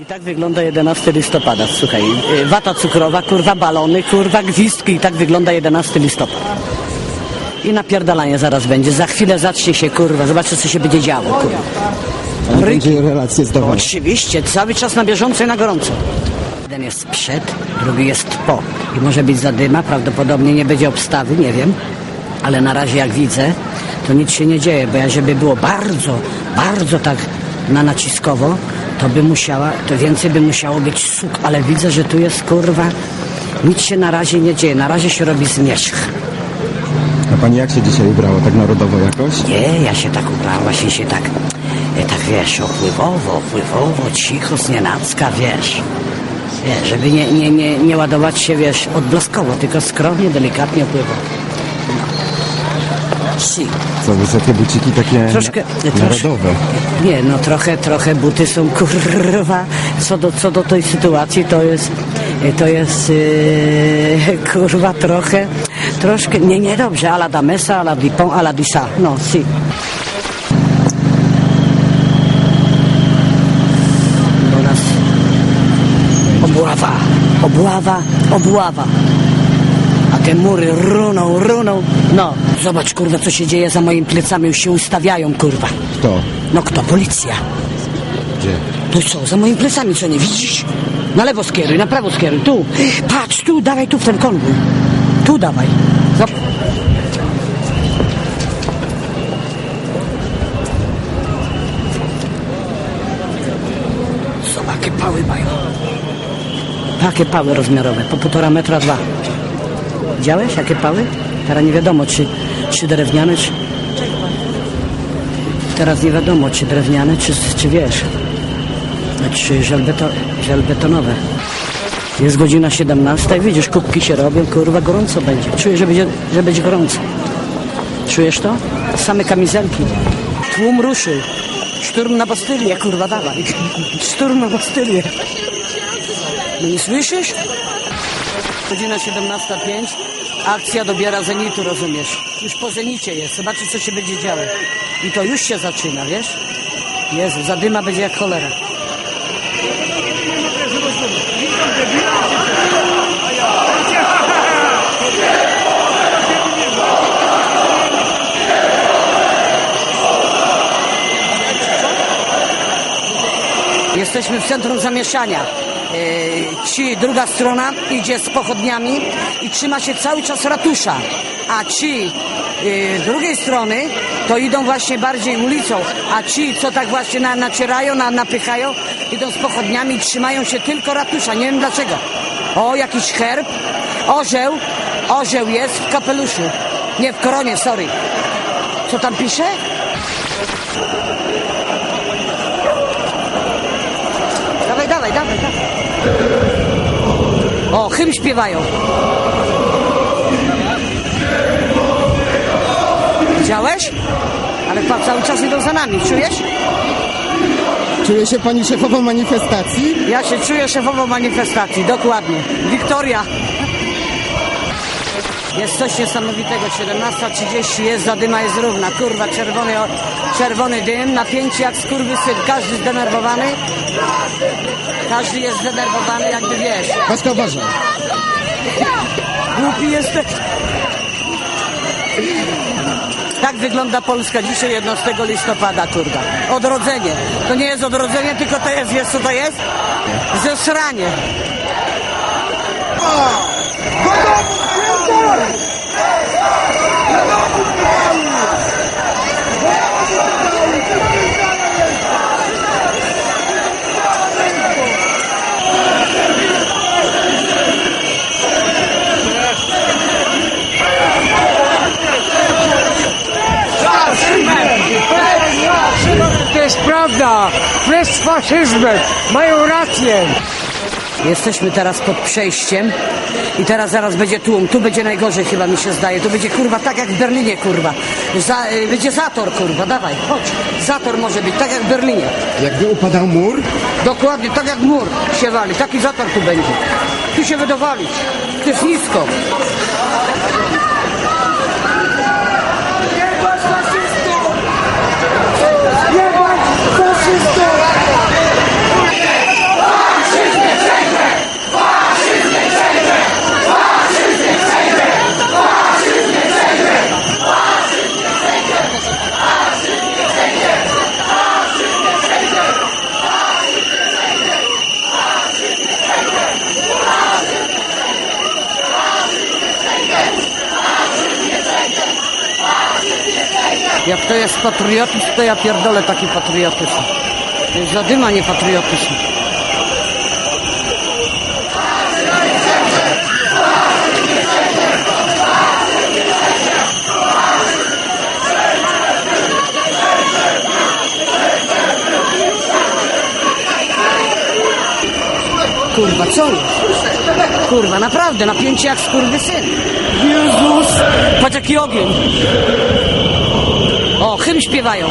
I tak wygląda 11 listopada, słuchaj. y, Wata cukrowa, kurwa balony, kurwa gwizdki i tak wygląda 11 listopada. I napierdalanie zaraz będzie. Za chwilę zacznie się, kurwa, zobaczcie co się będzie działo, kurwa. Ale będzie relacje zdawane. Oczywiście, cały czas na bieżąco i na gorąco. Jeden jest przed, drugi jest po. I może być zadyma, prawdopodobnie nie będzie obstawy, nie wiem. Ale na razie jak widzę, to nic się nie dzieje, bo ja żeby było bardzo, bardzo tak na naciskowo, to by musiała, to więcej by musiało być suk, ale widzę, że tu jest kurwa, nic się na razie nie dzieje, na razie się robi zmierzch. A pani jak się dzisiaj ubrała? Tak narodowo jakoś? Nie, ja się tak ubrałam, właśnie się tak, e, tak wiesz, opływowo, opływowo, cicho, znienacka, wiesz. Wiesz, żeby nie, nie, nie, nie ładować się, wiesz, odblaskowo, tylko skromnie, delikatnie opływowo. No. Co, wysokie buciki takie Troszkę, na- narodowe. Nie, no trochę, trochę buty są kurwa. Co do, co do tej sytuacji, to jest, to jest yy, kurwa trochę, troszkę, nie, nie dobrze, ala da mesa, ala di pon, ala di sa, no, si. Obława, obława, obława. A te mury runą, runą. No, zobacz kurwa co się dzieje za moimi plecami, już się ustawiają kurwa. Kto? No kto? Policja. Gdzie? Tu co? Za moimi plecami, co nie widzisz? Na lewo skieruj, na prawo skieruj, tu. Patrz, tu, dawaj tu w ten konwój. Tu dawaj. Zap... Zobacz, jakie pały mają. Jakie pały rozmiarowe, po półtora metra dwa. Widziałeś, jakie pały? Teraz nie wiadomo, czy, czy drewniane, czy... Teraz nie wiadomo, czy drewniane, czy, czy wiesz, czy żelbeto, żelbetonowe. Jest godzina 17, widzisz, kubki się robią, kurwa, gorąco będzie. Czuję, że będzie, że będzie gorąco. Czujesz to? Same kamizelki. Tłum ruszył. Szturm na Bastylię, kurwa, dawaj. Szturm na Bastylię. No nie słyszysz? Godzina 17.05. Akcja dobiera zenitu, rozumiesz? Już po zenicie jest. Zobaczysz, co się będzie działo. I to już się zaczyna, wiesz? Jezu, zadyma będzie jak cholera. Jesteśmy w centrum zamieszania. Yy, Ci, druga strona idzie z pochodniami i trzyma się cały czas ratusza. A ci yy, drugiej strony to idą właśnie bardziej ulicą. A ci, co tak właśnie na, nacierają, na, napychają, idą z pochodniami i trzymają się tylko ratusza. Nie wiem dlaczego. O, jakiś herb. Orzeł. Orzeł jest w kapeluszu. Nie, w koronie, sorry. Co tam pisze? Dawaj, dawaj, dawaj, dawaj. O, hymn śpiewają. Widziałeś? Ale patrz, cały czas idą za nami, czujesz? Czuje się pani szefową manifestacji? Ja się czuję szefową manifestacji, dokładnie. Wiktoria. Jest coś niesamowitego, 17.30 jest, zadyma jest równa, kurwa, czerwony, o- czerwony dym, napięcie jak skurwysyn, każdy zdenerwowany, każdy jest zdenerwowany, jakby wiesz, Paczka uważaj. głupi jesteś. Tak wygląda Polska dzisiaj 11 listopada, kurwa. Odrodzenie. To nie jest odrodzenie, tylko to jest, wiesz co to jest? Zesranie. To jest prawda! Jest faszyzmem! Mają rację! Jesteśmy teraz pod przejściem i teraz zaraz będzie tłum. Tu będzie najgorzej chyba mi się zdaje. Tu będzie kurwa tak jak w Berlinie kurwa. Za, y, będzie zator kurwa, dawaj, chodź. Zator może być, tak jak w Berlinie. Jakby upadał mur? Dokładnie, tak jak mur się wali. Taki zator tu będzie. Tu się wydowalić. To jest nisko. Jak to jest patriotyzm, to ja pierdolę taki patriotyzm. To jest zadyma, nie patriotyzm. Kurwa, co? Kurwa, naprawdę, napięcie jak skurwysyn. Jezus! Patrz jaki ogień. O, hymn śpiewają.